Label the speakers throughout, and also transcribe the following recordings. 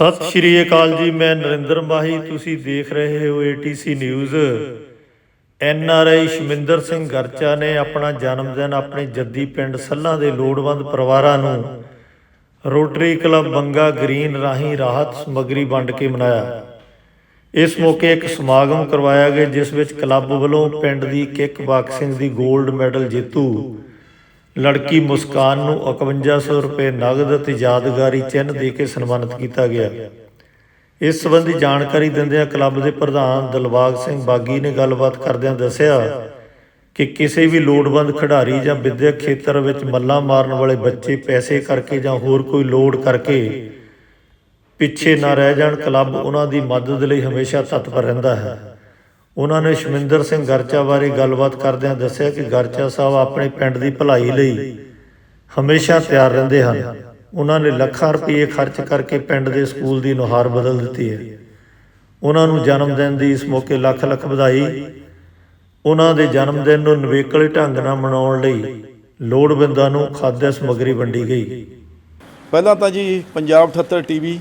Speaker 1: ਸਤਿ ਸ਼੍ਰੀ ਅਕਾਲ ਜੀ, ਮੈਂ ਨਰਿੰਦਰ ਮਾਹੀ, ਤੁਸੀਂ ਦੇਖ ਰਹੇ ਹੋ ATC news N R I Shaminder Singh Garcha ਨੇ ਆਪਣਾ ਜਨਮ ਦਿਨ ਆਪਣੇ ਜੱਦੀ ਪਿੰਡ ਸੱਲਾ ਦੇ ਲੋੜਵੰਦ ਪਰਿਵਾਰਾਂ ਨੂੰ ਰੋਟਰੀ ਕਲੱਬ ਬੰਗਾ ਗ੍ਰੀਨ ਰਾਹੀਂ ਰਾਹਤ ਸਮੱਗਰੀ ਵੰਡ ਕੇ ਮਨਾਇਆ। ਇਸ ਮੌਕੇ ਇੱਕ ਸਮਾਗਮ ਕਰਵਾਇਆ ਗਿਆ, ਜਿਸ ਵਿੱਚ ਕਲੱਬ ਵੱਲੋਂ ਪਿੰਡ ਦੀ ਕਿੱਕ ਬਾਕਸਿੰਗ ਦੀ 골ਡ ਮੈਡਲ ਜੇਤੂ ਲੜਕੀ ਮੁਸਕਾਨ ਨੂੰ 5100 ਰੁਪਏ ਨਗਦ ਅਤੇ ਯਾਦਗਾਰੀ ਚਿੰਨ੍ਹ ਦੇ ਕੇ ਸਨਮਾਨਿਤ ਕੀਤਾ ਗਿਆ। ਇਸ ਸੰਬੰਧੀ ਜਾਣਕਾਰੀ ਦਿੰਦਿਆਂ ਕਲੱਬ ਦੇ ਪ੍ਰਧਾਨ ਦਿਲਬਾਗ ਸਿੰਘ ਬਾਗੀ ਨੇ ਗੱਲਬਾਤ ਕਰਦਿਆਂ ਦੱਸਿਆ ਕਿ ਕਿਸੇ ਵੀ ਲੋੜਵੰਦ ਖਿਡਾਰੀ ਜਾਂ ਵਿਦਿਅਕ ਖੇਤਰ ਵਿੱਚ ਮੱਲਾਂ ਮਾਰਨ ਵਾਲੇ ਬੱਚੇ ਪੈਸੇ ਕਰਕੇ ਜਾਂ ਹੋਰ ਕੋਈ ਲੋੜ ਕਰਕੇ ਪਿੱਛੇ ਨਾ ਰਹਿ ਜਾਣ, ਕਲੱਬ ਉਹਨਾਂ ਦੀ ਮਦਦ ਲਈ ਹਮੇਸ਼ਾ ਤਤਪਰ ਰਹਿੰਦਾ ਹੈ। ਉਹਨਾਂ ਨੇ ਸ਼ਮਿੰਦਰ ਸਿੰਘ ਗਰਚਾ ਬਾਰੇ ਗੱਲਬਾਤ ਕਰਦਿਆਂ ਦੱਸਿਆ ਕਿ ਗਰਚਾ ਸਾਹਿਬ ਆਪਣੇ ਪਿੰਡ ਦੀ ਭਲਾਈ ਲਈ ਹਮੇਸ਼ਾ ਤਿਆਰ ਰਹਿੰਦੇ ਹਨ। ਉਹਨਾਂ ਨੇ ਲੱਖਾਂ ਰੁਪਏ ਖਰਚ ਕਰਕੇ ਪਿੰਡ ਦੇ ਸਕੂਲ ਦੀ ਨੁਹਾਰ ਬਦਲ ਦਿੱਤੀ ਹੈ। ਉਹਨਾਂ ਨੂੰ ਜਨਮ ਦਿਨ ਦੀ ਇਸ ਮੌਕੇ ਲੱਖ ਲੱਖ ਵਧਾਈ। ਉਹਨਾਂ ਦੇ ਜਨਮ ਦਿਨ ਨੂੰ ਨਵੇਕਲੇ ਢੰਗ ਨਾਲ ਮਨਾਉਣ ਲਈ ਲੋੜਵੰਦਾਂ ਨੂੰ ਖਾਦਿਆ ਸਮੱਗਰੀ ਵੰਡੀ ਗਈ।
Speaker 2: ਪਹਿਲਾਂ ਤਾਂ ਜੀ, ਪੰਜਾਬ 78 ਟੀਵੀ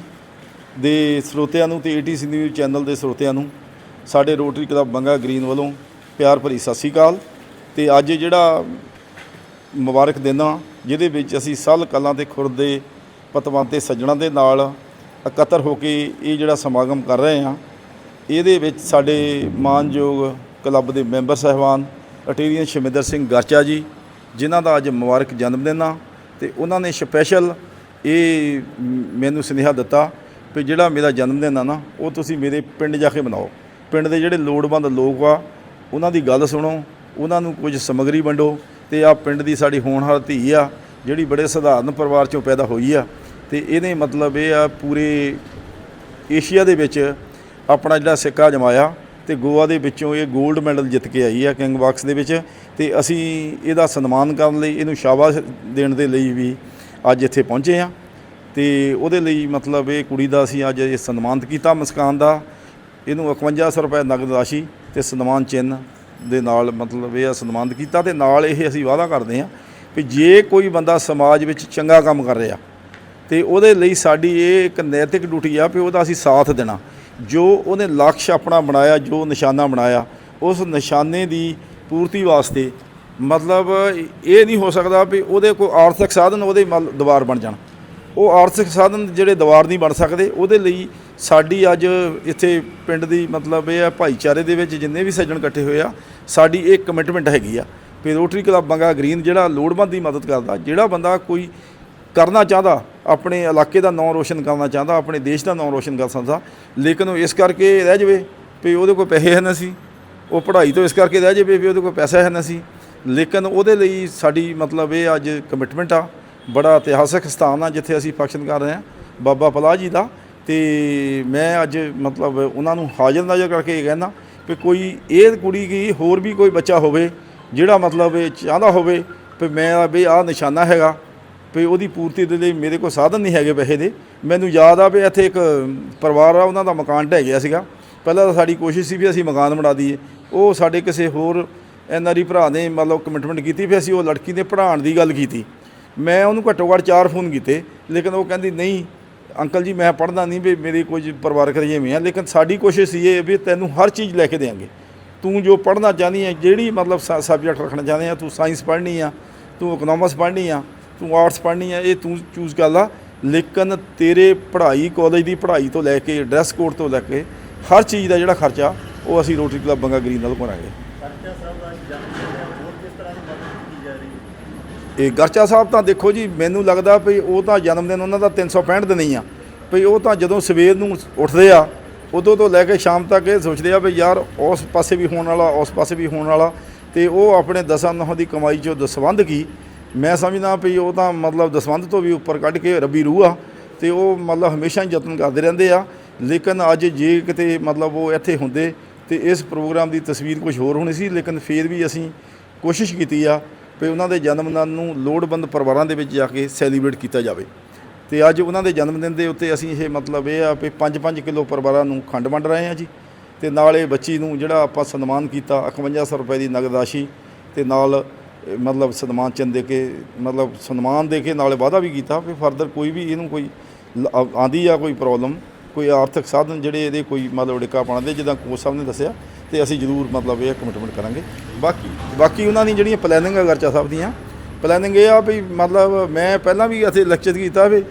Speaker 2: ਦੇ ਸਰੋਤਿਆਂ ਨੂੰ ਤੇ ਏਟੀਸੀ ਨਿਊਜ਼ ਚੈਨਲ ਦੇ ਸਰੋਤਿਆਂ ਨੂੰ ਸਾਡੇ ਰੋਟਰੀ ਕਲੱਬ ਬੰਗਾ ਗ੍ਰੀਨ ਵੱਲੋਂ ਪਿਆਰ ਭਰੀ ਸਤਿ ਸ਼੍ਰੀ ਅਕਾਲ। ਤੇ ਅੱਜ ਜਿਹੜਾ ਮੁਬਾਰਕ ਦਿਨ ਆ, ਜਿਹਦੇ ਵਿੱਚ ਅਸੀਂ ਸੱਲ ਕਲਾਂ ਤੇ ਖੁਰਦ ਦੇ ਪਤਵੰਤੇ ਸੱਜਣਾ ਦੇ ਨਾਲ ਇਕੱਤਰ ਹੋ ਕੇ ਇਹ ਜਿਹੜਾ ਸਮਾਗਮ ਕਰ ਰਹੇ ਹਾਂ ਇਹਦੇ ਵਿੱਚ ਸਾਡੇ ਮਾਨਯੋਗ ਕਲੱਬ ਦੇ ਮੈਂਬਰ ਸਹਿਬਾਨ ਅਟੇਰੀਅਨ ਸ਼ਮਿੰਦਰ ਸਿੰਘ ਗਰਚਾ ਜੀ, ਜਿਨ੍ਹਾਂ ਦਾ ਅੱਜ ਮੁਬਾਰਕ ਜਨਮ ਦਿਨ ਆ, ਤੇ ਉਹਨਾਂ ਨੇ ਸਪੈਸ਼ਲ ਇਹ ਮੈਨੂੰ ਸੁਨੇਹਾ ਦਿੱਤਾ ਵੀ ਜਿਹੜਾ ਮੇਰਾ ਜਨਮ ਦਿਨ ਆ ਨਾ, ਉਹ ਤੁਸੀਂ ਮੇਰੇ ਪਿੰਡ ਜਾ ਕੇ ਮਨਾਓ। ਪਿੰਡ ਦੇ ਜਿਹੜੇ ਲੋੜਵੰਦ ਲੋਕ ਆ, ਉਹਨਾਂ ਦੀ ਗੱਲ ਸੁਣੋ, ਉਹਨਾਂ ਨੂੰ ਕੁਝ ਸਮੱਗਰੀ ਵੰਡੋ ਤੇ ਆ ਪਿੰਡ ਦੀ ਸਾਡੀ ਹੋਣਹਾਰ ਧੀ ਆ, ਜਿਹੜੀ ਬੜੇ ਸਧਾਰਨ ਪਰਿਵਾਰ ਚੋਂ ਪੈਦਾ ਹੋਈ ਆ। ਤੇ ਇਹਨੇ ਮਤਲਬ ਇਹ ਆ ਪੂਰੇ ਏਸ਼ੀਆ ਦੇ ਵਿੱਚ ਆਪਣਾ ਜਿਹੜਾ ਸਿੱਕਾ ਜਮਾਇਆ ਤੇ ਗੋਆ ਦੇ ਵਿੱਚੋਂ ਇਹ 골ਡ ਮੈਡਲ ਜਿੱਤ ਕੇ ਆਈ ਆ ਕਿੰਗ ਬਾਕਸ ਦੇ ਵਿੱਚ। ਤੇ ਅਸੀਂ ਇਹਦਾ ਸਨਮਾਨ ਕਰਨ ਲਈ ਇਹਨੂੰ ਸ਼ਾਬਾਸ਼ ਦੇਣ ਦੇ ਲਈ ਵੀ ਅੱਜ ਇੱਥੇ ਪਹੁੰਚੇ ਆ। ਤੇ ਉਹਦੇ ਲਈ ਮਤਲਬ ਇਹ ਕੁੜੀ ਦਾ ਅਸੀਂ ਅੱਜ ਇਹ ਸਨਮਾਨਿਤ ਕੀਤਾ ਮੁਸਕਾਨ ਦਾ। ਇਹਨੂੰ 5100 ਰੁਪਏ ਨਗਦ ਰਾਸ਼ੀ ਤੇ ਸਨਮਾਨ ਚਿੰਨ੍ਹ ਦੇ ਨਾਲ ਮਤਲਬ ਇਹ ਆ ਸਨਮਾਨਿਤ ਕੀਤਾ ਤੇ ਨਾਲ ਇਹ ਅਸੀਂ ਵਾਅਦਾ ਕਰਦੇ ਹਾਂ ਕਿ ਜੇ ਕੋਈ ਬੰਦਾ ਸਮਾਜ ਵਿੱਚ ਚੰਗਾ ਕੰਮ ਕਰ ਰਿਹਾ ਤੇ ਉਹਦੇ ਲਈ ਸਾਡੀ ਇਹ ਇੱਕ ਨੈਤਿਕ ਡਿਊਟੀ ਆ ਵੀ ਉਹਦਾ ਅਸੀਂ ਸਾਥ ਦੇਣਾ। ਜੋ ਉਹਨੇ ਲਕਸ਼ ਆਪਣਾ ਬਣਾਇਆ, ਜੋ ਨਿਸ਼ਾਨਾ ਬਣਾਇਆ, ਉਸ ਨਿਸ਼ਾਨੇ ਦੀ ਪੂਰਤੀ ਵਾਸਤੇ ਮਤਲਬ ਇਹ ਨਹੀਂ ਹੋ ਸਕਦਾ ਵੀ ਉਹਦੇ ਕੋਈ ਆਰਥਿਕ ਸਾਧਨ ਉਹਦੇ ਮਲ ਦੀਵਾਰ ਬਣ ਜਾਣ। ਉਹ ਆਰਥਿਕ ਸਾਧਨ ਜਿਹੜੇ ਦੀਵਾਰ ਨਹੀਂ ਬਣ ਸਕਦੇ, ਉਹਦੇ ਲਈ ਸਾਡੀ ਅੱਜ ਇੱਥੇ ਪਿੰਡ ਦੀ ਮਤਲਬ ਇਹ ਹੈ ਭਾਈਚਾਰੇ ਦੇ ਵਿੱਚ ਜਿੰਨੇ ਵੀ ਸੱਜਣ ਇਕੱਠੇ ਹੋਏ ਆ, ਸਾਡੀ ਇਹ ਕਮਿਟਮੈਂਟ ਹੈਗੀ ਆ ਵੀ ਰੋਟਰੀ ਕਲੱਬ ਬੰਗਾ ਗ੍ਰੀਨ ਜਿਹੜਾ ਲੋੜਵੰਦ ਦੀ ਮਦਦ ਕਰਦਾ, ਜਿਹੜਾ ਬੰਦਾ ਕੋਈ ਕਰਨਾ ਚਾਹਦਾ, ਆਪਣੇ ਇਲਾਕੇ ਦਾ ਨਾਮ ਰੋਸ਼ਨ ਕਰਨਾ ਚਾਹਦਾ, ਆਪਣੇ ਦੇਸ਼ ਦਾ ਨਾਮ ਰੋਸ਼ਨ ਕਰ ਸਕਦਾ, ਲੇਕਿਨ ਉਹ ਇਸ ਕਰਕੇ ਰਹਿ ਜਾਵੇ ਵੀ ਉਹਦੇ ਕੋਲ ਪੈਸੇ ਹੈ ਨਾ ਸੀ ਉਹ ਪੜ੍ਹਾਈ ਤੋਂ ਇਸ ਕਰਕੇ ਰਹਿ ਜਾਵੇ ਵੀ ਉਹਦੇ ਕੋਲ ਪੈਸਾ ਹੈ ਨਾ ਸੀ ਲੇਕਿਨ ਉਹਦੇ ਲਈ ਸਾਡੀ ਮਤਲਬ ਇਹ ਅੱਜ ਕਮਿਟਮੈਂਟ ਆ। ਬੜਾ ਇਤਿਹਾਸਕ ਸਥਾਨ ਆ ਜਿੱਥੇ ਅਸੀਂ ਫੰਕਸ਼ਨ ਕਰ ਰਹੇ ਹਾਂ, ਬਾਬਾ ਪਲਾਹ ਜੀ ਦਾ। ਤੇ ਮੈਂ ਅੱਜ ਮਤਲਬ ਉਹਨਾਂ ਨੂੰ ਹਾਜ਼ਰ ਨਾਜ਼ਰ ਕਰਕੇ ਇਹ ਕਹਿੰਦਾ ਵੀ ਕੋਈ ਇਹ ਕੁੜੀ ਕੀ ਹੋਰ ਵੀ ਕੋਈ ਬੱਚਾ ਹੋਵੇ, ਜਿਹੜਾ ਮਤਲਬ ਇਹ ਚਾਹੁੰਦਾ ਹੋਵੇ ਵੀ ਮੈਂ ਵੀ ਆਹ ਨਿਸ਼ਾਨਾ ਹੈਗਾ, ਵੀ ਉਹਦੀ ਪੂਰਤੀ ਦੇ ਲਈ ਮੇਰੇ ਕੋਲ ਸਾਧਨ ਨਹੀਂ ਹੈਗੇ ਪੈਸੇ ਦੇ। ਮੈਨੂੰ ਯਾਦ ਆ ਵੀ ਇੱਥੇ ਇੱਕ ਪਰਿਵਾਰ ਆ, ਉਹਨਾਂ ਦਾ ਮਕਾਨ ਢਹਿ ਗਿਆ ਸੀਗਾ। ਪਹਿਲਾਂ ਤਾਂ ਸਾਡੀ ਕੋਸ਼ਿਸ਼ ਸੀ ਵੀ ਅਸੀਂ ਮਕਾਨ ਬਣਾ ਦਈਏ। ਉਹ ਸਾਡੇ ਕਿਸੇ ਹੋਰ ਐਨਆਰਈ ਭਰਾ ਨੇ ਮਤਲਬ ਕਮਿਟਮੈਂਟ ਕੀਤੀ ਵੀ ਅਸੀਂ ਉਹ ਲੜਕੀ ਦੇ ਪੜ੍ਹਾਉਣ ਦੀ ਗੱਲ ਕੀਤੀ। ਮੈਂ ਉਹਨੂੰ ਘੱਟੋ ਘੱਟ ਚਾਰ ਫੋਨ ਕੀਤੇ, ਲੇਕਿਨ ਉਹ ਕਹਿੰਦੀ, ਨਹੀਂ, ਅੰਕਲ ਜੀ, ਮੈਂ ਪੜ੍ਹਦਾ ਨਹੀਂ ਵੀ ਮੇਰੀ ਕੁਝ ਪਰਿਵਾਰਕ ਰਜੇਵੇਂ ਆ, ਲੇਕਿਨ ਸਾਡੀ ਕੋਸ਼ਿਸ਼ ਇਹ ਵੀ ਤੈਨੂੰ ਹਰ ਚੀਜ਼ ਲੈ ਕੇ ਦੇਵਾਂਗੇ ਤੂੰ ਜੋ ਪੜ੍ਹਨਾ ਚਾਹਦੀ ਹੈ, ਜਿਹੜੀ ਮਤਲਬ ਸਬਜੈਕਟ ਰੱਖਣਾ ਚਾਹੁੰਦੇ ਆ, ਤੂੰ ਸਾਇੰਸ ਪੜ੍ਹਨੀ ਆ, ਤੂੰ ਇਕਨੋਮਿਕਸ ਪੜ੍ਹਨੀ ਆ, ਤੂੰ ਆਰਟਸ ਪੜ੍ਹਨੀ ਆ, ਇਹ ਤੂੰ ਚੂਜ਼ ਕਰ ਲਾ। ਲੇਕਿਨ ਤੇਰੇ ਪੜ੍ਹਾਈ ਕਾਲਜ ਦੀ ਪੜ੍ਹਾਈ ਤੋਂ ਲੈ ਕੇ ਡਰੈਸ ਕੋਡ ਤੋਂ ਲੈ ਕੇ, ਹਰ ਚੀਜ਼ ਦਾ ਜਿਹੜਾ ਖਰਚਾ, ਉਹ ਅਸੀਂ ਰੋਟਰੀ ਕਲੱਬ ਬੰਗਾ ਗ੍ਰੀਨ ਨਾਲ ਕਰਾਂਗੇ ਇਹ ਗਰਚਾ ਸਾਹਿਬ ਤਾਂ ਦੇਖੋ ਜੀ, ਮੈਨੂੰ ਲੱਗਦਾ ਵੀ ਉਹ ਤਾਂ ਜਨਮ ਦਿਨ ਉਹਨਾਂ ਦਾ 365 ਦਿਨ ਹੀ ਆ। ਵੀ ਉਹ ਤਾਂ ਜਦੋਂ ਸਵੇਰ ਨੂੰ ਉੱਠਦੇ ਆ, ਉਦੋਂ ਤੋਂ ਲੈ ਕੇ ਸ਼ਾਮ ਤੱਕ ਇਹ ਸੋਚਦੇ ਆ ਵੀ ਯਾਰ ਉਸ ਪਾਸੇ ਵੀ ਹੋਣ ਵਾਲਾ, ਉਸ ਪਾਸੇ ਵੀ ਹੋਣ ਵਾਲਾ। ਤੇ ਉਹ ਆਪਣੇ ਦਸਾਂ ਨਹਾਂ ਦੀ ਕਮਾਈ ਚੋਂ ਦਸਵੰਧ ਕੀ? ਮੈਂ ਸਮਝਦਾ ਵੀ ਉਹ ਤਾਂ ਮਤਲਬ ਦਸਵੰਧ ਤੋਂ ਵੀ ਉੱਪਰ ਕੱਢ ਕੇ ਰੱਬੀ ਰੂਹ ਆ, ਤੇ ਉਹ ਮਤਲਬ ਹਮੇਸ਼ਾ ਹੀ ਯਤਨ ਕਰਦੇ ਰਹਿੰਦੇ ਆ। ਲੇਕਿਨ ਅੱਜ ਜੇ ਕਿਤੇ ਮਤਲਬ ਉਹ ਇੱਥੇ ਹੁੰਦੇ, ਤੇ ਇਸ ਪ੍ਰੋਗਰਾਮ ਦੀ ਤਸਵੀਰ ਕੁਝ ਹੋਰ ਹੋਣੀ ਸੀ, ਲੇਕਿਨ ਫਿਰ ਵੀ ਅਸੀਂ ਕੋਸ਼ਿਸ਼ ਕੀਤੀ ਆ ਵੀ ਉਹਨਾਂ ਦੇ ਜਨਮ ਦਿਨ ਨੂੰ ਲੋੜਵੰਦ ਪਰਿਵਾਰਾਂ ਦੇ ਵਿੱਚ ਜਾ ਕੇ ਸੈਲੀਬ੍ਰੇਟ ਕੀਤਾ ਜਾਵੇ। ਤੇ ਅੱਜ ਉਹਨਾਂ ਦੇ ਜਨਮ ਦਿਨ ਦੇ ਉੱਤੇ ਅਸੀਂ ਇਹ ਮਤਲਬ ਇਹ ਆ ਵੀ 5-5 ਕਿਲੋ ਪਰਿਵਾਰਾਂ ਨੂੰ ਖੰਡ ਵੰਡ ਰਹੇ ਹਾਂ ਜੀ। ਤੇ ਨਾਲ ਇਹ ਬੱਚੀ ਨੂੰ ਜਿਹੜਾ ਆਪਾਂ ਸਨਮਾਨ ਕੀਤਾ 5100 ਰੁਪਏ ਦੀ ਨਗਦ ਰਾਸ਼ੀ ਤੇ ਨਾਲ ਮਤਲਬ ਸਨਮਾਨ ਚਿੰਨ੍ਹ ਦੇ ਕੇ, ਮਤਲਬ ਸਨਮਾਨ ਦੇ ਕੇ ਨਾਲੇ ਵਾਅਦਾ ਵੀ ਕੀਤਾ ਵੀ ਫਰਦਰ ਕੋਈ ਵੀ ਇਹਨੂੰ ਕੋਈ ਲ- ਆਂਦੀ ਆ ਕੋਈ ਪ੍ਰੋਬਲਮ ਕੋਈ ਆਰਥਿਕ ਸਾਧਨ ਜਿਹੜੇ ਇਹਦੇ ਕੋਈ ਮਤਲਬ ਡਿੱਕਾ ਪਾਉਂਦੇ ਜਿੱਦਾਂ ਕੋਚ ਸਾਹਿਬ ਨੇ ਦੱਸਿਆ, ਤੇ ਅਸੀਂ ਜ਼ਰੂਰ ਮਤਲਬ ਇਹ ਕਮਿਟਮੈਂਟ ਕਰਾਂਗੇ। ਬਾਕੀ ਬਾਕੀ ਉਹਨਾਂ ਦੀ ਜਿਹੜੀਆਂ ਪਲੈਨਿੰਗ ਆ ਗਰਚਾ ਸਾਹਿਬ ਦੀਆਂ ਪਲੈਨਿੰਗ ਇਹ ਆ ਵੀ ਮਤਲਬ ਮੈਂ ਪਹਿਲਾਂ ਵੀ ਅਸੀਂ ਲੈਕਚਰ ਕੀਤਾ ਵੀ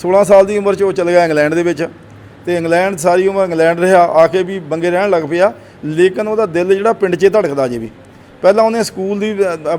Speaker 2: 16 ਸਾਲ ਦੀ ਉਮਰ 'ਚ ਉਹ ਚਲੇ ਗਿਆ ਇੰਗਲੈਂਡ ਦੇ ਵਿੱਚ, ਤੇ ਇੰਗਲੈਂਡ ਸਾਰੀ ਉਮਰ ਇੰਗਲੈਂਡ ਰਿਹਾ ਆ ਕੇ ਵੀ ਬੰਗੇ ਰਹਿਣ ਲੱਗ ਪਿਆ, ਲੇਕਿਨ ਉਹਦਾ ਦਿਲ ਜਿਹੜਾ ਪਿੰਡ 'ਚ ਧੜਕਦਾ ਜੇ ਵੀ। ਪਹਿਲਾਂ ਉਹਨੇ ਸਕੂਲ ਦੀ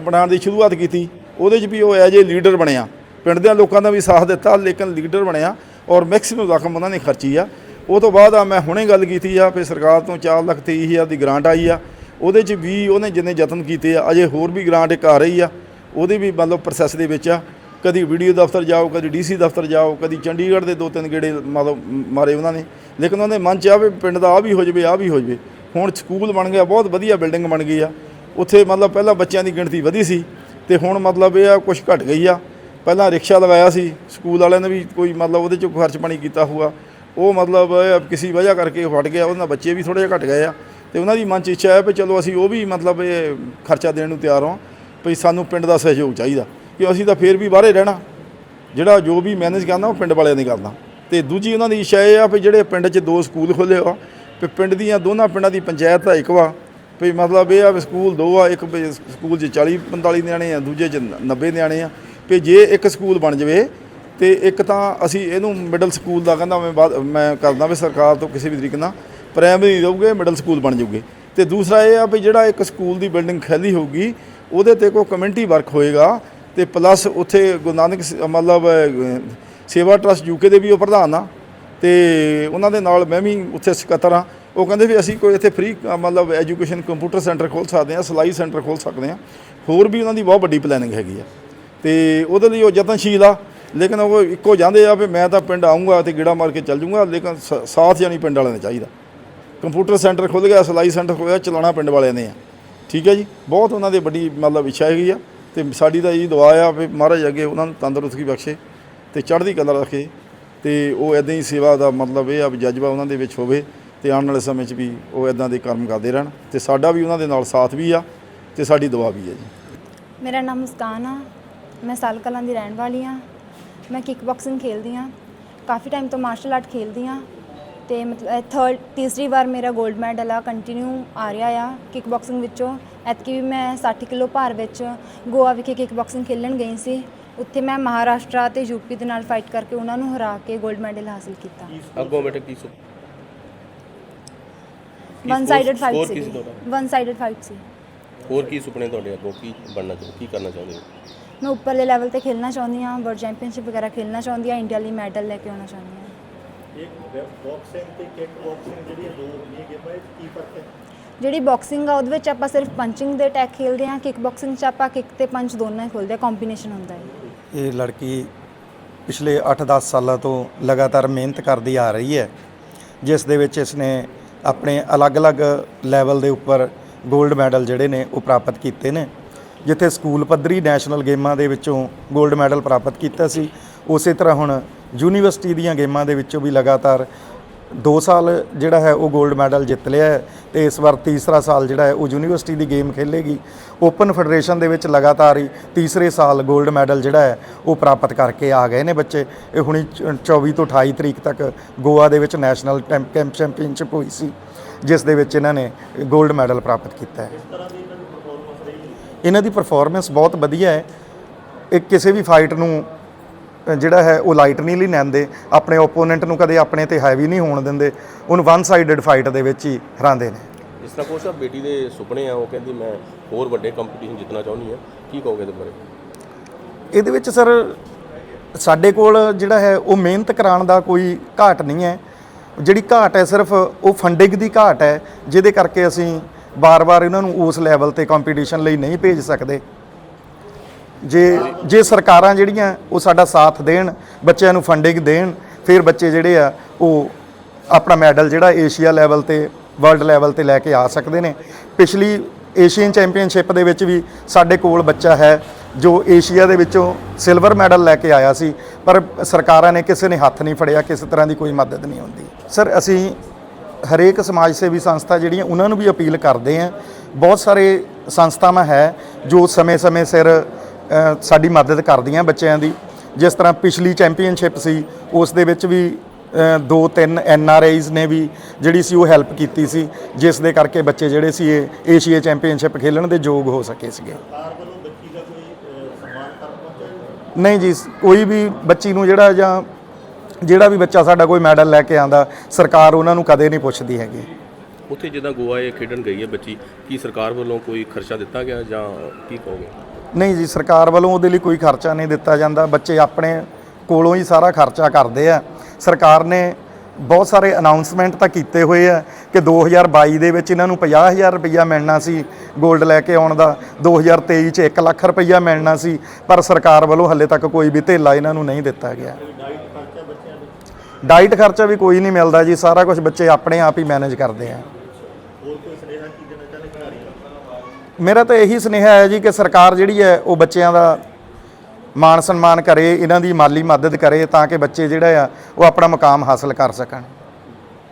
Speaker 2: ਬਣਾਉਣ ਦੀ ਸ਼ੁਰੂਆਤ ਕੀਤੀ, ਉਹਦੇ 'ਚ ਵੀ ਉਹ ਐਜ ਏ ਲੀਡਰ ਬਣਿਆ। ਪਿੰਡ ਦੇ ਲੋਕਾਂ ਦਾ ਵੀ ਸਾਥ ਦਿੱਤਾ, ਲੇਕਿਨ ਲੀਡਰ ਬਣਿਆ। ਔਰ ਮੈਕਸਿਮਮ ਰਕਮ ਉਹਨਾਂ ਨੇ ਖਰਚੀ ਆ। ਉਹ ਤੋਂ ਬਾਅਦ ਆ ਮੈਂ ਹੁਣੇ ਗੱਲ ਕੀਤੀ ਆ, ਵੀ ਸਰਕਾਰ ਤੋਂ 4 ਲੱਖ ਤੇਈ ਹਜ਼ਾਰ ਦੀ ਗ੍ਰਾਂਟ ਆਈ ਆ। ਉਹਦੇ 'ਚ ਵੀ ਉਹਨੇ ਜਿੰਨੇ ਯਤਨ ਕੀਤੇ ਆ, ਅਜੇ ਹੋਰ ਵੀ ਗ੍ਰਾਂਟ ਇੱਕ ਆ ਰਹੀ ਆ। ਉਹਦੇ ਵੀ ਮਤਲਬ ਪ੍ਰੋਸੈਸ ਦੇ ਵਿੱਚ ਆ। ਕਦੀ ਵੀਡੀਓ ਦਫ਼ਤਰ ਜਾਓ, ਕਦੀ ਡੀਸੀ ਦਫ਼ਤਰ ਜਾਓ, ਕਦੀ ਚੰਡੀਗੜ੍ਹ ਦੇ ਦੋ ਤਿੰਨ ਗੇੜੇ ਮਤਲਬ ਮਾਰੇ ਉਹਨਾਂ ਨੇ। ਲੇਕਿਨ ਉਹਨਾਂ ਦੇ ਮਨ 'ਚ ਆ ਵੀ ਪਿੰਡ ਦਾ ਆ ਵੀ ਹੋ ਜਵੇ, ਆ ਵੀ ਹੋ ਜਵੇ। ਹੁਣ ਸਕੂਲ ਬਣ ਗਿਆ, ਬਹੁਤ ਵਧੀਆ ਬਿਲਡਿੰਗ ਬਣ ਗਈ ਆ। ਉੱਥੇ ਮਤਲਬ ਪਹਿਲਾਂ ਬੱਚਿਆਂ ਦੀ ਗਿਣਤੀ ਵਧੀ ਸੀ ਤੇ ਹੁਣ ਮਤਲਬ ਇਹ ਆ ਕੁਝ ਘਟ ਗਈ ਆ। ਪਹਿਲਾਂ ਰਿਕਸ਼ਾ ਲਗਾਇਆ ਸੀ, ਸਕੂਲ ਵਾਲਿਆਂ ਨੇ ਵੀ ਕੋਈ ਮਤਲਬ ਉਹਦੇ 'ਚ ਖਰਚ ਪਾਣੀ ਕੀਤਾ ਹੋਊਗਾ। ਉਹ ਮਤਲਬ ਕਿਸੇ ਵਜ੍ਹਾ ਕਰਕੇ ਹਟ ਗਿਆ, ਉਹਨਾਂ ਬੱਚੇ ਵੀ ਥੋੜ੍ਹੇ ਜਿਹਾ ਘਟ ਗਏ ਆ ਤੇ ਉਹਨਾਂ ਦੀ ਮਨ 'ਚ ਇੱਛਾ ਹੈ ਵੀ ਚਲੋ ਅਸੀਂ ਉਹ ਵੀ ਮਤਲਬ ਇਹ ਖਰਚਾ ਦੇਣ ਨੂੰ ਤਿਆਰ ਹਾਂ ਵੀ ਸਾਨੂੰ ਪਿੰਡ ਦਾ ਸਹਿਯੋਗ ਚਾਹੀਦਾ। ਕਿ ਅਸੀਂ ਤਾਂ ਫੇਰ ਵੀ ਬਾਹਰੇ ਰਹਿਣਾ, ਜਿਹੜਾ ਜੋ ਵੀ ਮੈਨੇਜ ਕਰਨਾ ਉਹ ਪਿੰਡ ਵਾਲਿਆਂ ਨੇ ਕਰਨਾ। ਤੇ ਦੂਜੀ ਉਹਨਾਂ ਦੀ ਇੱਛਾ ਇਹ ਆ ਵੀ ਜਿਹੜੇ ਪਿੰਡ 'ਚ ਦੋ ਸਕੂਲ ਖੋਲ੍ਹੇ ਆ ਵੀ ਪਿੰਡ ਦੀਆਂ ਦੋਨਾਂ ਪਿੰਡਾਂ ਦੀ ਪੰਚਾਇਤ ਤਾਂ ਇੱਕ ਵਾ, ਵੀ ਮਤਲਬ ਇਹ ਆ ਵੀ ਸਕੂਲ ਦੋ ਆ, ਇੱਕ ਵੀ ਸਕੂਲ 'ਚ 40 45 ਨਿਆਣੇ ਆ, ਦੂਜੇ 'ਚ 90 ਨਿਆਣੇ ਆ। ਵੀ ਜੇ ਇੱਕ ਸਕੂਲ ਬਣ ਜਵੇ ਤੇ ਇੱਕ ਤਾਂ ਅਸੀਂ ਇਹਨੂੰ ਮਿਡਲ ਸਕੂਲ ਦਾ ਕਹਿੰਦਾ ਮੈਂ ਬਾਅਦ- ਮੈਂ ਕਰਦਾ ਵੀ ਸਰਕਾਰ ਤੋਂ ਕਿਸੇ ਵੀ ਤਰੀਕੇ ਨਾਲ ਪ੍ਰਾਇਮਰੀ ਦਊਗੇ ਮਿਡਲ ਸਕੂਲ ਬਣ ਜਾਊਗੇ। ਤੇ ਦੂਸਰਾ ਇਹ ਆ ਵੀ ਜਿਹੜਾ ਇੱਕ ਸਕੂਲ ਦੀ ਬਿਲਡਿੰਗ ਖਾਲੀ ਹੋਊਗੀ, ਉਹਦੇ ਤੇ ਕੋਈ ਕਮਿਊਨਿਟੀ ਵਰਕ ਹੋਏਗਾ ਤੇ ਪਲੱਸ ਉੱਥੇ ਗੁਰੂ ਨਾਨਕ ਮਤਲਬ ਸੇਵਾ ਟਰਸਟ ਯੂਕੇ ਦੇ ਵੀ ਉਹ ਪ੍ਰਧਾਨ ਆ ਤੇ ਉਹਨਾਂ ਦੇ ਨਾਲ ਮੈਂ ਵੀ ਉੱਥੇ ਸਕੱਤਰ ਆ ਉਹ ਕਹਿੰਦੇ ਵੀ ਅਸੀਂ ਕੋਈ ਇੱਥੇ ਫ੍ਰੀ ਮਤਲਬ ਐਜੂਕੇਸ਼ਨ ਕੰਪਿਊਟਰ ਸੈਂਟਰ ਖੋਲ ਸਕਦੇ ਆ ਸਿਲਾਈ ਸੈਂਟਰ ਖੋਲ ਸਕਦੇ ਆ ਹੋਰ ਵੀ ਉਹਨਾਂ ਦੀ ਬਹੁਤ ਵੱਡੀ ਪਲੈਨਿੰਗ ਹੈਗੀ ਆ। ਤੇ ਉਹਦੇ ਲਈ ਉਹ ਯਤਨਸ਼ੀਲ ਆ। ਲੇਕਿਨ ਉਹ ਇੱਕੋ ਜਾਂਦੇ ਆ ਵੀ ਮੈਂ ਤਾਂ ਪਿੰਡ ਆਉਂਗਾ ਤੇ ਗੇੜਾ ਮਾਰ ਕੇ ਚੱਲ ਜੂੰਗਾ, ਲੇਕਿਨ ਸ- ਸਾਥ ਜਾਨੀ ਪਿੰਡ ਵਾਲਿਆਂ ਨੇ ਚਾਹੀਦਾ। ਕੰਪਿਊਟਰ ਸੈਂਟਰ ਖੁੱਲ ਗਿਆ, ਸਿਲਾਈ ਸੈਂਟਰ ਖੁੱਲ੍ਹ ਗਿਆ ਚਲਾਉਣਾ ਪਿੰਡ ਵਾਲਿਆਂ ਨੇ ਆ। ਠੀਕ ਹੈ ਜੀ? ਬਹੁਤ ਉਹਨਾਂ ਦੀ ਵੱਡੀ ਮਤਲਬ ਇੱਛਾ ਹੈਗੀ ਆ ਤੇ ਸਾਡੀ ਤਾਂ ਇਹ ਦੁਆ ਆ ਵੀ ਮਹਾਰਾਜ ਅੱਗੇ ਉਹਨਾਂ ਨੂੰ ਤੰਦਰੁਸਤੀ ਬਖਸ਼ੇ ਤੇ ਚੜ੍ਹਦੀ ਕਲਾ ਰੱਖੇ ਤੇ ਉਹ ਇਦਾਂ ਹੀ ਸੇਵਾ ਦਾ ਮਤਲਬ ਇਹ ਆ ਵੀ ਜਜ਼ਬਾ ਉਹਨਾਂ ਦੇ ਵਿੱਚ ਹੋਵੇ ਤੇ ਆਉਣ ਵਾਲੇ ਸਮੇਂ 'ਚ ਵੀ ਉਹ ਇਦਾਂ ਦੇ ਕਰਮ ਕਰਦੇ ਰਹਿਣ ਤੇ ਸਾਡਾ ਵੀ ਉਹਨਾਂ ਦੇ ਨਾਲ ਸਾਥ ਵੀ ਆ ਤੇ ਸਾਡੀ ਦੁਆ ਵੀ ਹੈ ਜੀ।
Speaker 3: ਮੇਰਾ ਨਾਮ ਮੁਸਕਾਨ ਆ ਮੈਂ ਸਾਲ ਕਲਾਂ ਦੀ ਰਹਿਣ ਵਾਲੀ ਆ ਮੈਂ ਕਿਕ ਬਾਕਸਿੰਗ ਖੇਲਦੀ ਆ ਕਾਫੀ ਟਾਈਮ ਤੋਂ ਮਾਰਸ਼ਲ ਆਰਟ ਖੇਲਦੀ ਆ ਤੇ ਮਤਲਬ ਥਰਡ ਤੀਸਰੀ ਵਾਰ ਮੇਰਾ 골ਡ ਮੈਡਲ ਆ ਕੰਟੀਨਿਊ ਆ ਰਿਹਾ ਆ ਕਿਕ ਬਾਕਸਿੰਗ ਵਿੱਚੋਂ। ਐਤਕੀ ਵੀ ਮੈਂ 60 ਕਿਲੋ ਭਾਰ ਵਿੱਚ ਗੋਆ ਵਿਖੇ ਕਿਕ ਬਾਕਸਿੰਗ ਖੇਲਣ ਗਈ ਸੀ। ਉੱਥੇ ਮੈਂ ਮਹਾਰਾਸ਼ਟਰ ਤੇ ਯੂਪੀ ਦੇ ਨਾਲ ਫਾਈਟ ਕਰਕੇ ਉਹਨਾਂ ਨੂੰ ਹਰਾ ਕੇ 골ਡ ਮੈਡਲ ਹਾਸਿਲ ਕੀਤਾ।
Speaker 4: ਅੱਗੋਂ ਬੇਟੇ ਕੀ ਸੁ ਕੀ
Speaker 3: ਵਨ ਸਾਈਡਡ ਫਾਈਟ ਸੀ? ਵਨ ਸਾਈਡਡ ਫਾਈਟ ਸੀ।
Speaker 4: ਹੋਰ ਕੀ ਸੁਪਨੇ ਤੁਹਾਡੇ ਅੱਗੋਂ? ਕੀ ਬਣਨਾ ਚਾਹੁੰਦੇ ਕੀ ਕਰਨਾ ਚਾਹੁੰਦੇ ਹੋ?
Speaker 3: ਮੈਂ ਉੱਪਰਲੇ ਲੈਵਲ ਤੇ ਖੇਲਣਾ ਚਾਹੁੰਦੀ ਹਾਂ ਵਰਲਡ ਚੈਂਪੀਅਨਸ਼ਿਪ ਵਗੈਰਾ ਖੇਲਣਾ ਚਾਹੁੰਦੀ ਹਾਂ ਇੰਡੀਆ ਲਈ ਮੈਡਲ ਲੈ ਕੇ ਆਉਣਾ ਚਾਹੁੰਦੀ ਹਾਂ।
Speaker 1: ਇੱਕ ਬਾਕਸਿੰਗ ਤੇ ਕਿਕ ਬਾਕਸਿੰਗ ਜਿਹੜੀ ਦੋ ਹੁੰਦੀਆਂ ਗੇਮਾਂ ਇਹ 'ਚ ਕੀ ਫ਼ਰਕ ਹੈ?
Speaker 3: ਜਿਹੜੀ ਬਾਕਸਿੰਗ ਆ ਉਹਦੇ ਵਿੱਚ ਆਪਾਂ ਸਿਰਫ ਪੰਚਿੰਗ ਦੇ ਅਟੈਕ ਖੇਲਦੇ ਹਾਂ ਕਿਕ ਬਾਕਸਿੰਗ 'ਚ ਆਪਾਂ ਕਿਕ ਤੇ ਪੰਚ ਦੋਨਾਂ ਹੀ ਖੇਲਦੇ ਹਾਂ ਕੰਬੀਨੇਸ਼ਨ ਹੁੰਦਾ ਹੈ।
Speaker 5: ਇਹ ਲੜਕੀ ਪਿਛਲੇ 8-10 ਸਾਲਾਂ ਤੋਂ ਲਗਾਤਾਰ ਮਿਹਨਤ ਕਰਦੀ ਆ ਰਹੀ ਹੈ ਜਿਸ ਦੇ ਵਿੱਚ ਇਸਨੇ ਆਪਣੇ ਅਲੱਗ-ਅਲੱਗ ਲੈਵਲ ਦੇ ਉੱਪਰ ਗੋਲਡ ਮੈਡਲ ਜਿਹੜੇ ਨੇ ਉਹ ਪ੍ਰਾਪਤ ਕੀਤੇ ਨੇ, ਜਿੱਥੇ ਸਕੂਲ ਪੱਧਰੀ ਨੈਸ਼ਨਲ ਗੇਮਾਂ ਦੇ ਵਿੱਚੋਂ ਗੋਲਡ ਮੈਡਲ ਪ੍ਰਾਪਤ ਕੀਤਾ ਸੀ। ਉਸੇ ਤਰ੍ਹਾਂ ਹੁਣ ਯੂਨੀਵਰਸਿਟੀ ਦੀਆਂ ਗੇਮਾਂ ਦੇ ਵਿੱਚੋਂ ਵੀ ਲਗਾਤਾਰ 2 ਸਾਲ ਜਿਹੜਾ ਹੈ ਉਹ ਗੋਲਡ ਮੈਡਲ ਜਿੱਤ ਲਿਆ ਹੈ ਤੇ ਇਸ ਵਾਰ ਤੀਸਰਾ ਸਾਲ ਜਿਹੜਾ ਹੈ ਉਹ ਯੂਨੀਵਰਸਿਟੀ ਦੀ ਗੇਮ ਖੇਲੇਗੀ। ਓਪਨ ਫੈਡਰੇਸ਼ਨ ਦੇ ਵਿੱਚ ਲਗਾਤਾਰ ਹੀ ਤੀਸਰੇ ਸਾਲ ਗੋਲਡ ਮੈਡਲ ਜਿਹੜਾ ਹੈ ਉਹ ਪ੍ਰਾਪਤ ਕਰਕੇ ਆ ਗਏ ਨੇ ਬੱਚੇ। ਇਹ ਹੁਣੀ 24 ਤੋਂ 28 ਤਰੀਕ ਤੱਕ ਗੋਆ ਦੇ ਵਿੱਚ ਨੈਸ਼ਨਲ ਕੈਂਪ ਚੈਂਪੀਅਨਸ਼ਿਪ ਹੋਈ ਸੀ। ਜਿਸ ਦੇ ਵਿੱਚ ਇਹਨਾਂ ਨੇ 골ਡ ਮੈਡਲ ਪ੍ਰਾਪਤ ਕੀਤਾ ਹੈ। ਇਹਨਾਂ ਦੀ ਪਰਫਾਰਮੈਂਸ ਬਹੁਤ ਵਧੀਆ ਹੈ। ਇਹ ਕਿਸੇ ਵੀ ਫਾਈਟ ਨੂੰ ਜਿਹੜਾ ਹੈ ਉਹ ਲਾਈਟ ਨਹੀਂ ਲਈ ਲੈਂਦੇ। ਆਪਣੇ ਓਪੋਨੈਂਟ ਨੂੰ ਕਦੇ ਆਪਣੇ ਤੇ ਹੈਵੀ ਨਹੀਂ ਹੋਣ ਦਿੰਦੇ। ਉਹਨੂੰ ਵਨ ਸਾਈਡਡ ਫਾਈਟ ਦੇ ਵਿੱਚ ਹੀ ਹਰਾਉਂਦੇ ਨੇ।
Speaker 4: ਜਿਸ ਤਰ੍ਹਾਂ ਕੋਚ ਸਾਹਿਬ ਬੇਟੀ ਦੇ ਸੁਪਨੇ ਆ ਉਹ ਕਹਿੰਦੀ ਮੈਂ ਹੋਰ ਵੱਡੇ ਕੰਪੀਟੀਸ਼ਨ ਜਿੱਤਣਾ ਚਾਹੁੰਦੀ ਆ ਕੀ ਕਹੋਗੇ ਇਹਦੇ ਬਾਰੇ?
Speaker 5: ਇਹਦੇ ਵਿੱਚ ਸਰ ਸਾਡੇ ਕੋਲ ਜਿਹੜਾ ਹੈ ਉਹ ਮਿਹਨਤ ਕਰਾਉਣ ਦਾ ਕੋਈ ਘਾਟ ਨਹੀਂ ਹੈ। ਜਿਹੜੀ ਘਾਟ ਹੈ ਸਿਰਫ ਉਹ ਫੰਡਿੰਗ ਦੀ ਘਾਟ ਹੈ, ਜਿਹਦੇ ਕਰਕੇ ਅਸੀਂ ਬਾਰ-ਬਾਰ ਇਹਨਾਂ ਨੂੰ ਉਸ ਲੈਵਲ ਤੇ ਕੰਪੀਟੀਸ਼ਨ ਲਈ ਨਹੀਂ ਭੇਜ ਸਕਦੇ। ਜੇ ਜੇ ਸਰਕਾਰਾਂ ਜਿਹੜੀਆਂ ਉਹ ਸਾਡਾ ਸਾਥ ਦੇਣ, ਬੱਚਿਆਂ ਨੂੰ ਫੰਡਿੰਗ ਦੇਣ, ਫਿਰ ਬੱਚੇ ਜਿਹੜੇ ਆ, ਉਹ ਆਪਣਾ ਮੈਡਲ ਜਿਹੜਾ ਏਸ਼ੀਆ ਲੈਵਲ ਤੇ ਵਰਲਡ ਲੈਵਲ ਤੇ ਲੈ ਕੇ ਆ ਸਕਦੇ ਨੇ। ਪਿਛਲੀ ਏਸ਼ੀਅਨ ਚੈਂਪੀਅਨਸ਼ਿਪ ਦੇ ਵਿੱਚ ਵੀ ਸਾਡੇ ਕੋਲ ਬੱਚਾ ਹੈ ਜੋ ਏਸ਼ੀਆ ਦੇ ਵਿੱਚੋਂ ਸਿਲਵਰ ਮੈਡਲ ਲੈ ਕੇ ਆਇਆ ਸੀ, ਪਰ ਸਰਕਾਰਾਂ ਨੇ ਕਿਸੇ ਨੇ ਹੱਥ ਨਹੀਂ ਫੜਿਆ, ਕਿਸੇ ਤਰ੍ਹਾਂ ਦੀ ਕੋਈ ਮਦਦ ਨਹੀਂ ਹੁੰਦੀ। ਸਰ ਅਸੀਂ ਹਰੇਕ ਸਮਾਜ ਸੇਵੀ ਸੰਸਥਾ ਜਿਹੜੀਆਂ ਉਹਨਾਂ ਨੂੰ ਵੀ ਅਪੀਲ ਕਰਦੇ ਆ ਬਹੁਤ ਸਾਰੇ ਸੰਸਥਾਵਾਂ ਹੈ ਜੋ ਸਮੇਂ-ਸਮੇਂ ਸਿਰ ਸਾਡੀ ਮਦਦ ਕਰਦੀਆਂ ਬੱਚਿਆਂ ਦੀ। ਜਿਸ ਤਰ੍ਹਾਂ ਪਿਛਲੀ ਚੈਂਪੀਅਨਸ਼ਿਪ ਸੀ, ਉਸ ਦੇ ਵਿੱਚ ਵੀ ਦੋ ਤਿੰਨ ਐਨ ਆਰ ਆਈਜ਼ ਨੇ ਵੀ ਜਿਹੜੀ ਸੀ ਉਹ ਹੈਲਪ ਕੀਤੀ ਸੀ, ਜਿਸ ਦੇ ਕਰਕੇ ਬੱਚੇ ਜਿਹੜੇ ਸੀ ਇਹ ਏਸ਼ੀਆ ਚੈਂਪੀਅਨਸ਼ਿਪ ਖੇਲਣ ਦੇ ਯੋਗ ਹੋ ਸਕੇ ਸੀਗੇ
Speaker 1: ਸਰਕਾਰ ਵੱਲੋਂ ਬੱਚੀ ਦਾ ਕੋਈ ਅਹ, ਸਨਮਾਨ ਕਰ ਪਹੁੰਚਿਆ
Speaker 5: ਨਹੀਂ ਜੀ ਕੋਈ ਵੀ ਬੱਚੀ ਨੂੰ ਜਿਹੜਾ ਜਾਂ ਜਿਹੜਾ ਵੀ ਬੱਚਾ ਸਾਡਾ ਕੋਈ ਮੈਡਲ ਲੈ ਕੇ ਆਂਦਾ ਸਰਕਾਰ ਉਹਨਾਂ ਨੂੰ ਕਦੇ ਨਹੀਂ ਪੁੱਛਦੀ ਹੈਗੀ।
Speaker 4: ਉੱਥੇ ਜਿੱਦਾਂ ਗੋਆ ਇਹ ਖੇਡਣ ਗਈ ਹੈ ਬੱਚੀ ਕੀ ਸਰਕਾਰ ਵੱਲੋਂ ਕੋਈ ਖਰਚਾ ਦਿੱਤਾ ਗਿਆ ਜਾਂ ਕੀ ਕਹੋਗੇ?
Speaker 5: ਨਹੀਂ ਜੀ ਸਰਕਾਰ ਵੱਲੋਂ ਉਹਦੇ ਲਈ ਕੋਈ ਖਰਚਾ ਨਹੀਂ ਦਿੱਤਾ ਜਾਂਦਾ। ਬੱਚੇ ਆਪਣੇ ਕੋਲੋਂ ਹੀ ਸਾਰਾ ਖਰਚਾ ਕਰਦੇ ਆ। ਸਰਕਾਰ ਨੇ ਬਹੁਤ ਸਾਰੇ ਅਨਾਉਂਸਮੈਂਟ ਤਾਂ ਕੀਤੇ ਹੋਏ ਆ ਕਿ 2022 ਦੇ ਵਿੱਚ ਇਹਨਾਂ ਨੂੰ 50000 ਰੁਪਈਆ ਮਿਲਣਾ ਸੀ 골ਡ ਲੈ ਕੇ ਆਉਣ ਦਾ 2023 ਚ 1 ਲੱਖ ਰੁਪਈਆ ਮਿਲਣਾ ਸੀ, ਪਰ ਸਰਕਾਰ ਵੱਲੋਂ ਹੱਲੇ ਤੱਕ ਕੋਈ ਵੀ ਧੇਲਾ ਇਹਨਾਂ ਨੂੰ ਨਹੀਂ ਦਿੱਤਾ ਗਿਆ। ਡਾਈਟ ਖਰਚਾ ਵੀ ਕੋਈ ਨਹੀਂ ਮਿਲਦਾ ਜੀ, ਸਾਰਾ ਕੁਝ ਬੱਚੇ ਆਪਣੇ ਆਪ ਹੀ ਮੈਨੇਜ ਕਰਦੇ ਆ। ਮੇਰਾ ਤਾਂ ਇਹੀ ਸੁਨੇਹਾ ਹੈ ਜੀ ਕਿ ਸਰਕਾਰ ਜਿਹੜੀ ਹੈ, ਉਹ ਬੱਚਿਆਂ ਦਾ ਮਾਣ ਸਨਮਾਨ ਕਰੇ, ਇਹਨਾਂ ਦੀ ਮਾਲੀ ਮਦਦ ਕਰੇ ਤਾਂ ਕਿ ਬੱਚੇ ਜਿਹੜਾ ਆ, ਉਹ ਆਪਣਾ ਮੁਕਾਮ ਹਾਸਲ ਕਰ ਸਕਣ।